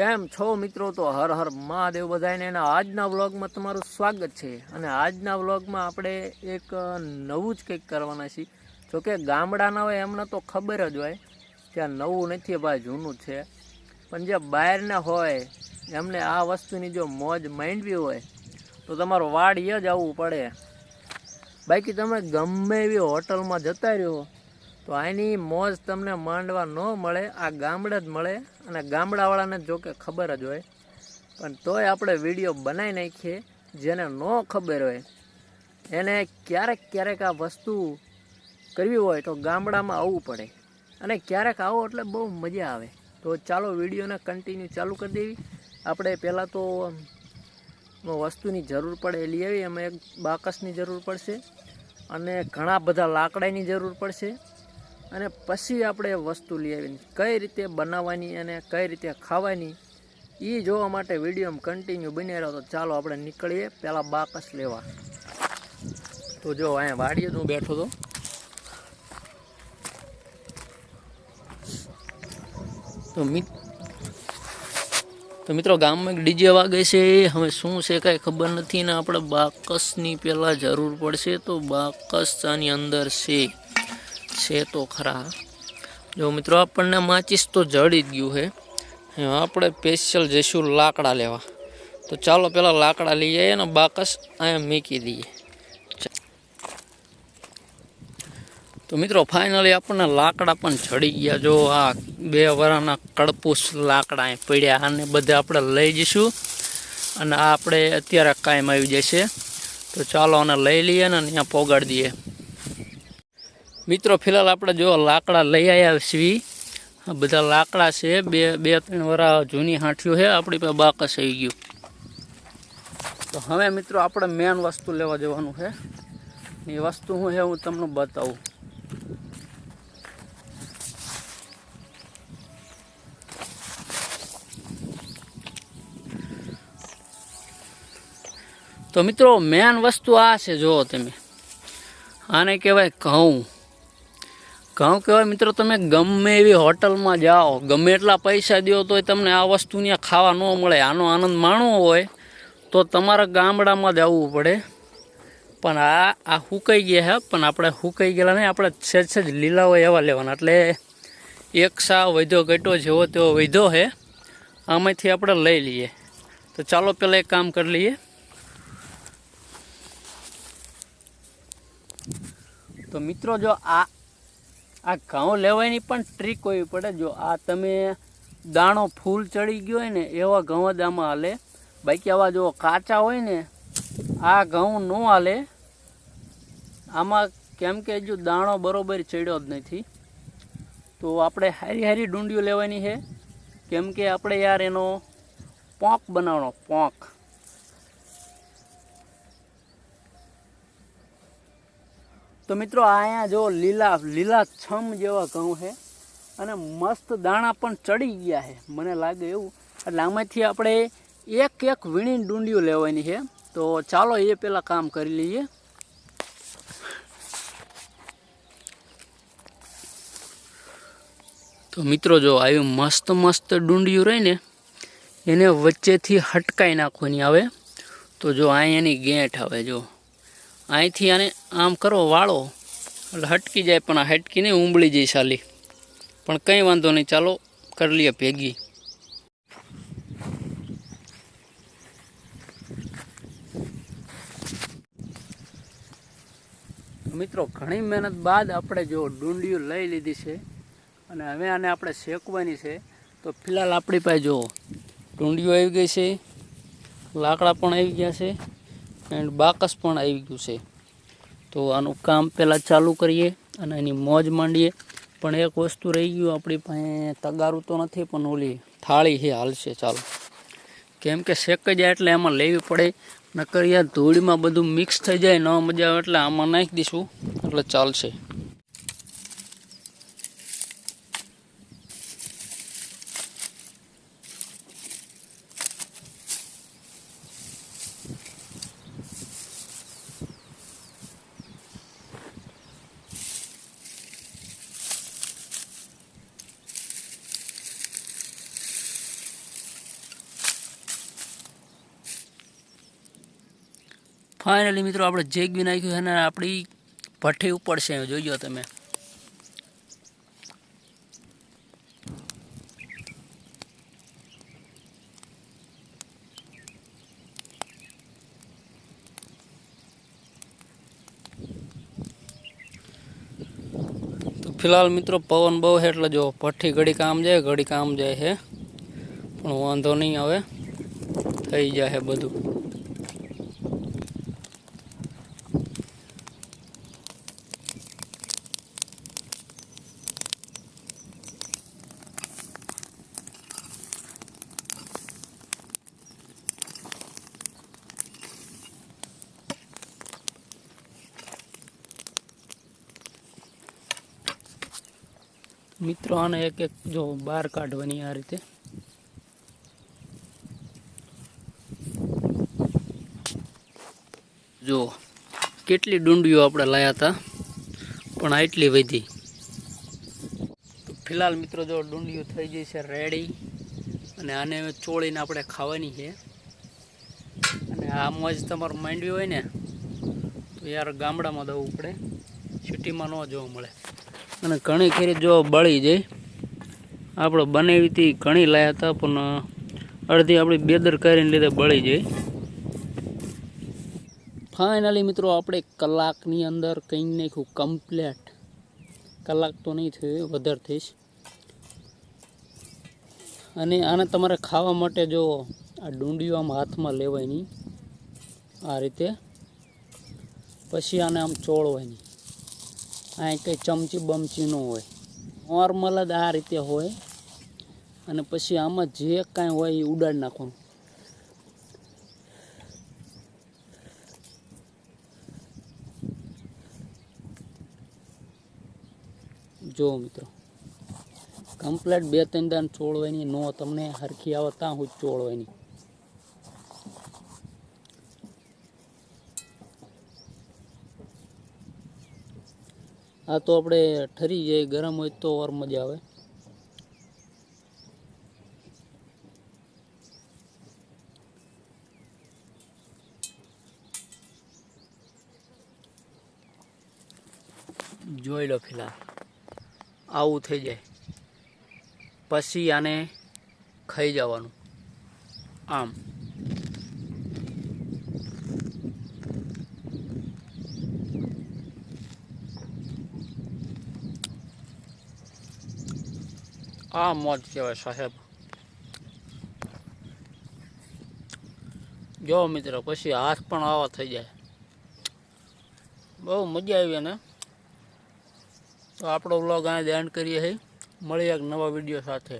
કેમ છો મિત્રો? તો હર હર મહાદેવ બધાને એના આજના વ્લોગમાં તમારું સ્વાગત છે. અને આજના વ્લોગમાં આપણે એક નવું જ કંઈક કરવાના છીએ. જોકે ગામડાના હોય એમને તો ખબર જ હોય આ નવું નથી ભાઈ જૂનું છે. પણ જે બહારના હોય, એમને આ વસ્તુની જો મોજ માંડવી હોય, તો તમારો એ જ આવવું પડે. બાકી તમે ગમે એવી હોટલમાં જતા રહ્યો, તો આની મોજ તમને માંડવા ન મળે, આ ગામડે જ મળે. અને ગામડાવાળાને જો કે ખબર જ હોય, પણ તોય આપણે વીડિયો બનાવી નાખીએ જેને ન ખબર હોય. એને ક્યારેક ક્યારેક આ વસ્તુ કરવી હોય તો ગામડામાં આવવું પડે. અને ક્યારેક આવો એટલે બહુ મજા આવે. તો ચાલો વિડીયોને કન્ટિન્યુ ચાલુ કરી દેવી. આપણે પહેલાં તો વસ્તુની જરૂર પડે એ લઈ આવી એમાં એક બાકસની જરૂર પડશે અને ઘણા બધા લાકડાની જરૂર પડશે. અને પછી આપણે વસ્તુ લઈ આવીને કઈ રીતે બનાવવાની અને કઈ રીતે ખાવાની એ જોવા માટે વીડિયો કન્ટિન્યુ બની રહ્યો તો ચાલો આપણે નીકળીએ. પહેલાં બાકસ લેવા. તો જો અહીંયા વાડીએ હું બેઠો હતો તો મિત, તો મિત્રો ગામમાં એક ડીજે વાગે છે. હવે શું છે કાંઈ ખબર નથી ને આપણે બાકસની પહેલાં જરૂર પડશે તો બાકસ આની અંદર છે. છે તો ખરા. જો મિત્રો, આપણને માચીસ તો જડી જ ગયું છે આપણે સ્પેશિયલ જઈશું લાકડા લેવા. તો ચાલો પહેલાં લાકડા લઈ જઈએ ને બાકસ અહીંયા મૂકી દઈએ. તો મિત્રો ફાઇનલી આપણને લાકડા પણ ચડી ગયા. જો આ બે વરાના કડપૂસ લાકડા અહીં પડ્યા અને બધે આપણે લઈ જઈશું. અને આપણે અત્યારે કાયમ આવી જશે. તો ચાલો આને લઈ લઈએ ને અહીંયા પોગાડી દઈએ. મિત્રો, ફિલહાલ આપણે જો લાકડા લઈ આવ્યા છીએ. બધા લાકડા છે. બે બે, ત્રણ વરા જૂની હાંઠીઓ છે. આપણી પાસે બાકસ આવી ગયું. તો હવે મિત્રો, આપણે મેન વસ્તુ લેવા જવાનું છે. એ વસ્તુ હું છે, હું તમને બતાવું. તો મિત્રો મેન વસ્તુ આ છે, જુઓ તમે. આને કહેવાય ઘઉં. ઘઉં કહેવાય મિત્રો તમે ગમે એવી હોટલમાં જાઓ, ગમે એટલા પૈસા દો તોય તમને આ વસ્તુ ત્યાં ખાવા ન મળે, આનો આનંદ માણવો હોય, તો તમારા ગામડામાં જ આવવું પડે. પણ આ આ હુકાઈ ગયા હે, પણ આપણે હુકાઈ ગયેલા નહીં, આપણે સહેજ સહેજ લીલા હોય એવા લેવાના. એટલે એક સા વૈધો ઘટ્યો, જેવો તેવો વૈધો છે આમાંથી આપણે લઈ લઈએ. તો ચાલો પહેલાં એક કામ કરી લઈએ. તો મિત્રો જો આ આ ઘઉં લેવાની પણ ટ્રીક હોવી પડે. જો આ તમે દાણો ફૂલ ચડી ગયો હોય ને, એવા ઘઉં જ આમાં હાલે. બાકી આવા જો કાચા હોય ને, આ ઘઉં ન હાલે. આમાં કેમ કે જો દાણો બરોબર ચડ્યો જ નથી. તો આપણે હારી હારી ડુંડીઓ લેવાની છે. કેમ કે આપણે યાર એનો પોંક બનાવવાનો, પોંક. તો મિત્રો અહીંયા જો લીલા લીલા છમ જેવા ઘઉં છે અને મસ્ત દાણા પણ ચડી ગયા છે. મને લાગે એવું. એટલે આમાંથી આપણે એક એક વીણી ડુંડીઓ લેવાની છે. તો ચાલો એ પહેલાં કામ કરી લઈએ. તો મિત્રો, જો આવી મસ્ત મસ્ત ડુંડીઓ રહી ને, એને વચ્ચેથી હટકાઈ નાખવાની આવે. તો જો અહીં એની ગેંઠ આવે, જો. અહીંથી આને આમ કરો વાળો. એટલે હટકી જાય, પણ આ હટકી નહીં, ઉંબળી જાય સાલી. પણ કંઈ વાંધો નહીં, ચાલો કરી લઈએ ભેગી. મિત્રો, ઘણી મહેનત બાદ આપણે જો ડુંડીઓ લઈ લીધી છે અને હવે આને આપણે શેકવાની છે, તો ફિલહાલ આપણી પાસે જો ડુંડીઓ આવી ગઈ છે, લાકડા પણ આવી ગયા છે એન્ડ બાકસ પણ આવી ગયું છે. તો આનું કામ પહેલાં ચાલુ કરીએ અને એની મોજ માંડીએ. પણ એક વસ્તુ રહી ગયું, આપણી પાસે તગારું તો નથી, પણ ઓલી થાળી છે, હાલશે ચાલો. કેમ કે શેક જાય એટલે એમાં લેવી પડે. નકર યાર ધૂળીમાં બધું મિક્સ થઈ જાય, ન મજા આવે એટલે આમાં નાખી દઈશું. એટલે ચાલશે. ફાઇનલી મિત્રો, આપણે જેગ બી નાખ્યું છે ને આપણી ભઠ્ઠી ઉપડશે જોઈજો તમે. તો ફિલહાલ, મિત્રો, પવન બહુ છે એટલે જો ભઠ્ઠી ઘડી કામ જાય, ઘડી કામ જાય છે. પણ વાંધો નહીં હવે થઈ જાય છે બધું. મિત્રો, આને એક એક જો બહાર કાઢવાની આ રીતે. જો, કેટલી ડુંડીઓ આપણે લાયા હતા, પણ આટલી વધી. ફિલહાલ મિત્રો, જો ડુંડીઓ થઈ ગઈ છે રેડી, અને આને ચોળીને આપણે ખાવાની છે. અને આ મોજ તમારે માંડવી હોય ને, તો યાર ગામડામાં દવું પડે, સિટીમાં ન જોવા મળે. અને ઘણી ખીરી જો બળી જાય. આપણે બનાવી હતી ઘણી લાયા હતા, પણ અડધી આપણી બેદરકારીને લીધે બળી જાય. ફાઇનલી મિત્રો, આપણે કલાકની અંદર કંઈ નાખ્યું કમ્પ્લેટ કલાક તો નહીં થયું વધારે થઈશ. અને આને તમારે ખાવા માટે જો આ ડુંડીઓ આમ હાથમાં લેવાની, આ રીતે. પછી આને આમ ચોળવાની. આ કંઈ ચમચી બમચી ન હોય. નોર્મલ જ આ રીતે હોય. અને પછી આમાં જે કાંઈ હોય એ ઉડાડી નાખવાનું. જો મિત્રો કમ્પ્લેટ બે ત્રણ દાન ચોળવાની નો, તમને હરખી આવે ત્યાં હું ચોળવાની. આ તો આપણે ઠરી જાય, ગરમ હોય તો ઓર મજા આવે. જોઈ લો ફિલહાલ, આવું થઈ જાય. પછી આને ખાઈ જવાનું. આમ. આ મોજ કહેવાય સાહેબ જો મિત્રો, પછી હાથ પણ આવા થઈ જાય. બહુ મજા આવી ને તો આપણો વ્લોગ આ એન્ડ કરીએ છીએ મળીએ એક નવા વીડિયો સાથે.